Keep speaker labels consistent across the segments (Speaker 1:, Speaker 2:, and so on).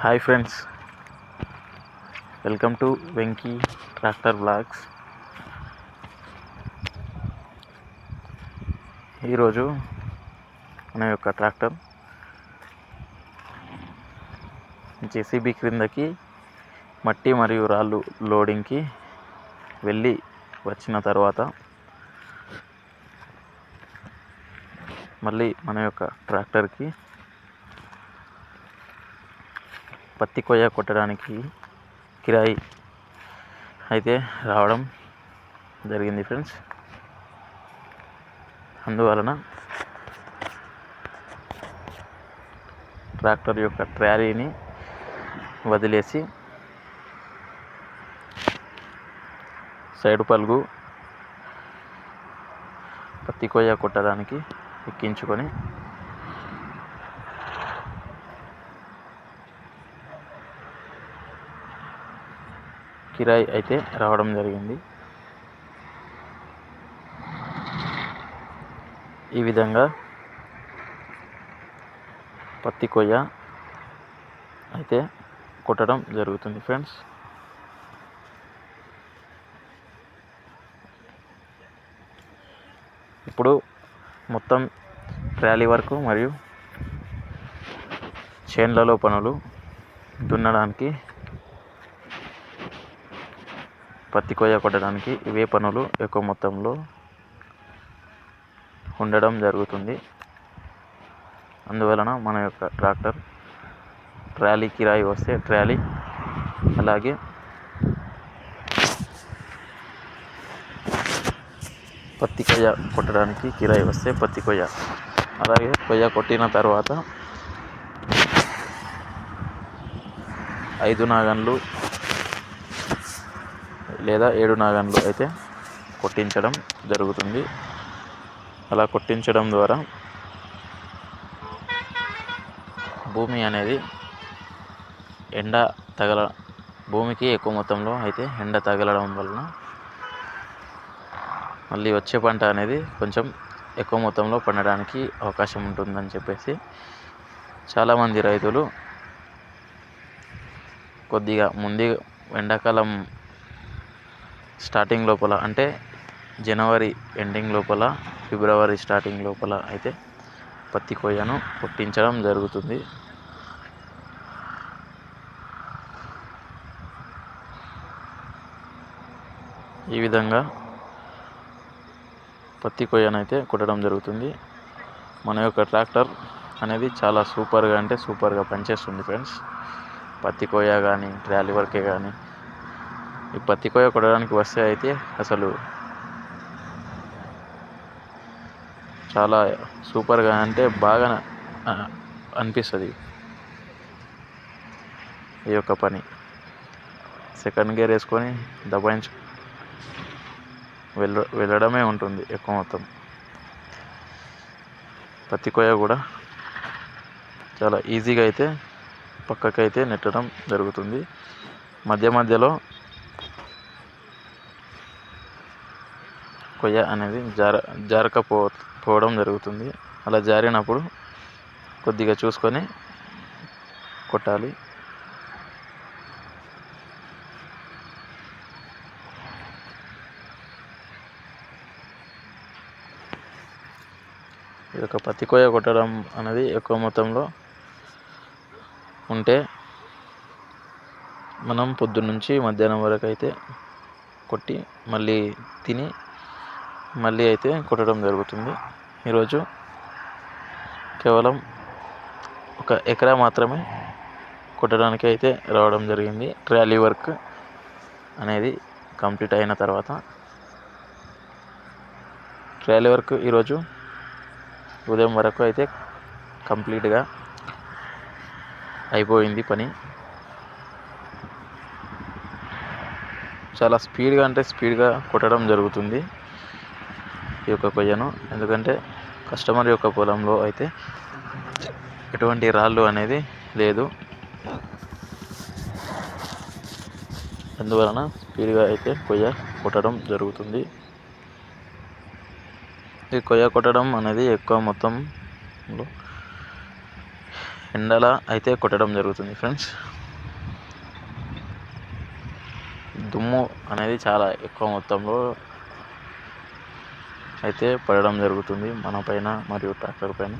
Speaker 1: Hi friends welcome to Venky tractor blogs ఈరోజు మన యొక్క ట్రాక్టర్ జేసీబీ క్రిందకి మట్టి మరియు రాళ్ళు లోడింగ్కి వెళ్ళి వచ్చిన తర్వాత మళ్ళీ మన యొక్క ట్రాక్టర్కి పత్తి కొయ్య కొట్టడానికి కిరాయి అయితే రావడం జరిగింది ఫ్రెండ్స్. అందువలన ట్రాక్టర్ యొక్క ట్రాలీని వదిలేసి సైడ్ పలుగు పత్తి కొయ్య కొట్టడానికి ఎక్కించుకొని కిరాయి అయితే రావడం జరిగింది. ఈ విధంగా పత్తి కొయ్య అయితే కొట్టడం జరుగుతుంది ఫ్రెండ్స్. ఇప్పుడు మొత్తం ట్రాలీ వరకు మరియు చేన్లలో పనులు దున్నడానికి పత్తి కొయ్య కొట్టడానికి ఇవే పనులు ఎక్కువ మొత్తంలో ఉండడం జరుగుతుంది. అందువలన మన యొక్క ట్రాక్టర్ ట్రాలీ కిరాయి వస్తే ట్రాలీ అలాగే పత్తి కొయ్య కొట్టడానికి కిరాయి వస్తే పత్తి కొయ్య అలాగే కొయ్య కొట్టిన తర్వాత ఐదు నాగన్లు లేదా ఏడు నాగన్లు అయితే కొట్టించడం జరుగుతుంది. అలా కొట్టించడం ద్వారా భూమి అనేది ఎండ తగల భూమికి ఎక్కువ మొత్తంలో అయితే ఎండ తగలడం వలన మళ్ళీ వచ్చే పంట అనేది కొంచెం ఎక్కువ మొత్తంలో పండడానికి అవకాశం ఉంటుందని చెప్పేసి చాలామంది రైతులు కొద్దిగా ముందు ఎండాకాలం స్టార్టింగ్ లోపల అంటే జనవరి ఎండింగ్ లోపల ఫిబ్రవరి స్టార్టింగ్ లోపల అయితే పత్తి కొయ్యను కొట్టించడం జరుగుతుంది. ఈ విధంగా పత్తి కొయ్యనైతే కొట్టడం జరుగుతుంది. మన యొక్క ట్రాక్టర్ అనేది చాలా సూపర్గా అంటే సూపర్గా పనిచేస్తుంది ఫ్రెండ్స్. పత్తి కొయ్య కానీ ట్రాలీ వర్కే కానీ ఈ పత్తి కోయ కొట్టడానికి వస్తే అయితే అసలు చాలా సూపర్గా అంటే బాగా అనిపిస్తుంది. ఈ యొక్క పని. సెకండ్ గేర్ వేసుకొని దబాయించు వెళ్ళ వెళ్ళడమే ఉంటుంది ఎక్కువ మొత్తం. పత్తి కోయ కూడా చాలా ఈజీగా అయితే పక్కకైతే నెట్టడం జరుగుతుంది. మధ్య మధ్యలో కొయ్య అనేది జార జారకపో పోవడం జరుగుతుంది. అలా జారినప్పుడు కొద్దిగా చూసుకొని కొట్టాలి. ఈ యొక్క పత్తి కొయ్య కొట్టడం అనేది ఎక్కువ మొత్తంలో ఉంటే మనం పొద్దున్నుంచి మధ్యాహ్నం వరకు అయితే కొట్టి మళ్ళీ తిని మళ్ళీ అయితే కొట్టడం జరుగుతుంది. ఈరోజు కేవలం ఒక ఎకరా మాత్రమే కొట్టడానికి అయితే రావడం జరిగింది. ట్రాలీ వర్క్ అనేది కంప్లీట్ అయిన తర్వాత ట్రాలీ వర్క్ ఈరోజు ఉదయం వరకు అయితే కంప్లీట్గా అయిపోయింది పని. చాలా స్పీడ్గా అంటే స్పీడ్గా కొట్టడం జరుగుతుంది. ఈ యొక్క కొయ్యను ఎందుకంటే కస్టమర్ యొక్క పొలంలో అయితే ఎటువంటి రాళ్ళు అనేది లేదు. అందువలన స్పీడ్గా అయితే కొయ్య కొట్టడం జరుగుతుంది. ఈ కొయ్య కొట్టడం అనేది ఎక్కువ మొత్తంలో ఎండల అయితే కొట్టడం జరుగుతుంది ఫ్రెండ్స్. దుమ్ము అనేది చాలా ఎక్కువ మొత్తంలో అయితే పడడం జరుగుతుంది మన పైన మరియు ట్రాక్టర్ పైన.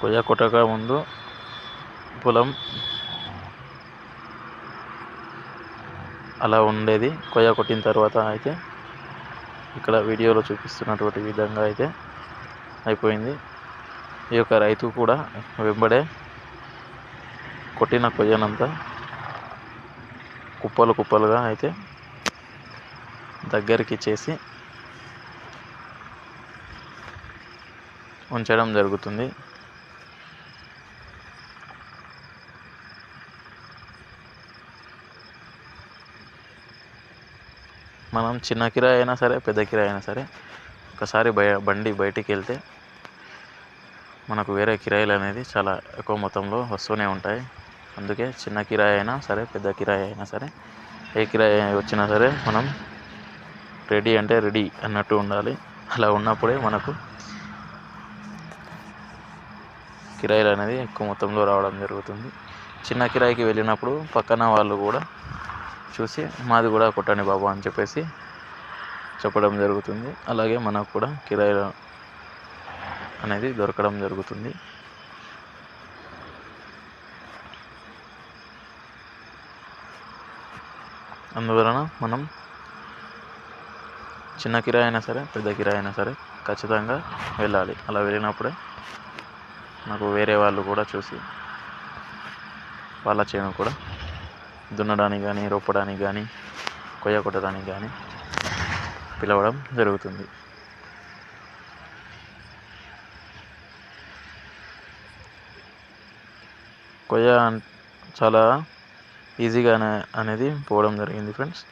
Speaker 1: కొయ్య కొట్టక ముందు పొలం అలా ఉండేది. కొయ్య కొట్టిన తర్వాత అయితే ఇక్కడ వీడియోలో చూపిస్తున్నటువంటి విధంగా అయితే అయిపోయింది. ఈ యొక్క రైతు కూడా వెంబడే కొట్టిన కొయ్యనంతా కుప్పలు కుప్పలుగా అయితే దగ్గరికి చేసి ఉంచడం జరుగుతుంది. మనం చిన్న కిరాయి అయినా సరే పెద్ద కిరాయి అయినా సరే ఒకసారి బయ బండి బయటికి వెళ్తే మనకు వేరే కిరాయిలు అనేది చాలా ఎక్కువ మొత్తంలో వస్తూనే ఉంటాయి. అందుకే చిన్న కిరాయి అయినా సరే పెద్ద కిరాయి అయినా సరే ఏ కిరాయి వచ్చినా సరే మనం రెడీ అంటే రెడీ అన్నట్టు ఉండాలి. అలా ఉన్నప్పుడే మనకు కిరాయిలు అనేది ఎక్కువ మొత్తంలో రావడం జరుగుతుంది. చిన్న కిరాయికి వెళ్ళినప్పుడు పక్కన వాళ్ళు కూడా చూసి మాది కూడా కొట్టండి బాబు అని చెప్పేసి చెప్పడం జరుగుతుంది. అలాగే మనకు కూడా కిరాయి అనేది దొరకడం జరుగుతుంది. అందువలన మనం చిన్న కిరాయి అయినా సరే పెద్ద కిరాయి అయినా సరే ఖచ్చితంగా వెళ్ళాలి. అలా వెళ్ళినప్పుడే నాకు వేరే వాళ్ళు కూడా చూసి వాళ్ళ చేను కూడా దున్నడానికి కానీ రొప్పడానికి కానీ కొయ్య కొట్టడానికి కానీ పిలవడం జరుగుతుంది. కొయ్య చాలా ఈజీగా అనేది పోవడం జరిగింది ఫ్రెండ్స్.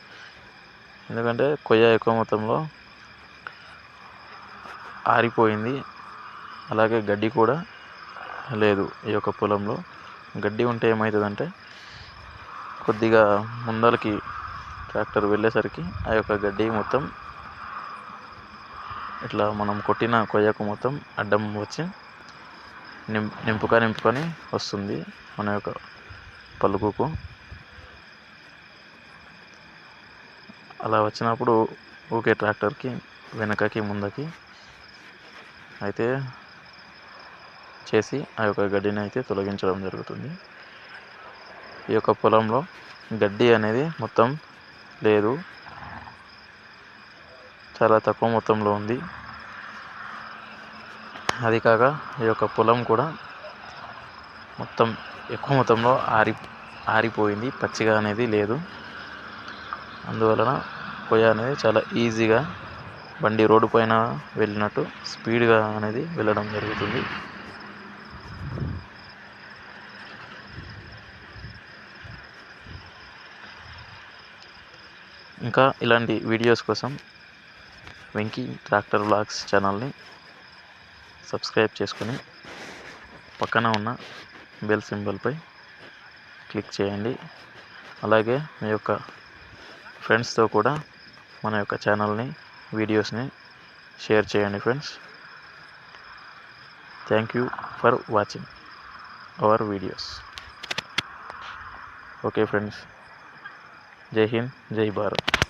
Speaker 1: ఎందుకంటే కొయ్య ఎక్కువ మొత్తంలో ఆరిపోయింది. అలాగే గడ్డి కూడా లేదు ఈ యొక్క పొలంలో. గడ్డి ఉంటే ఏమవుతుందంటే కొద్దిగా ముందరికి ట్రాక్టర్ వెళ్ళేసరికి ఆ యొక్క గడ్డి మొత్తం ఇట్లా మనం కొట్టిన కొయ్యకు మొత్తం అడ్డం వచ్చి నిం నింపుక నింపుకొని వస్తుంది మన యొక్క పలుకుకు. అలా వచ్చినప్పుడు ఓకే ట్రాక్టర్కి వెనకకి ముందకి అయితే చేసి ఆ యొక్క గడ్డిని అయితే తొలగించడం జరుగుతుంది. ఈ యొక్క పొలంలో గడ్డి అనేది మొత్తం లేదు. చాలా తక్కువ మొత్తంలో ఉంది. అది కాక ఈ యొక్క పొలం కూడా మొత్తం ఎక్కువ మొత్తంలో ఆరి ఆరిపోయింది. పచ్చిగా అనేది లేదు. అందువలన కొయ్య అనేది చాలా ఈజీగా బండి రోడ్డు పైన వెళ్ళినట్టు స్పీడ్గా అనేది వెళ్ళడం జరుగుతుంది. ఇంకా ఇలాంటి వీడియోస్ కోసం వెంకీ ట్రాక్టర్ బ్లాగ్స్ ఛానల్ని సబ్స్క్రైబ్ చేసుకొని పక్కన ఉన్న బెల్ సింబల్పై క్లిక్ చేయండి. అలాగే మీ యొక్క ఫ్రెండ్స్తో కూడా మన యొక్క ఛానల్ని వీడియోస్ని షేర్ చేయండి friends. Thank you for watching our videos. Okay friends. Jai Hind జై భారత్.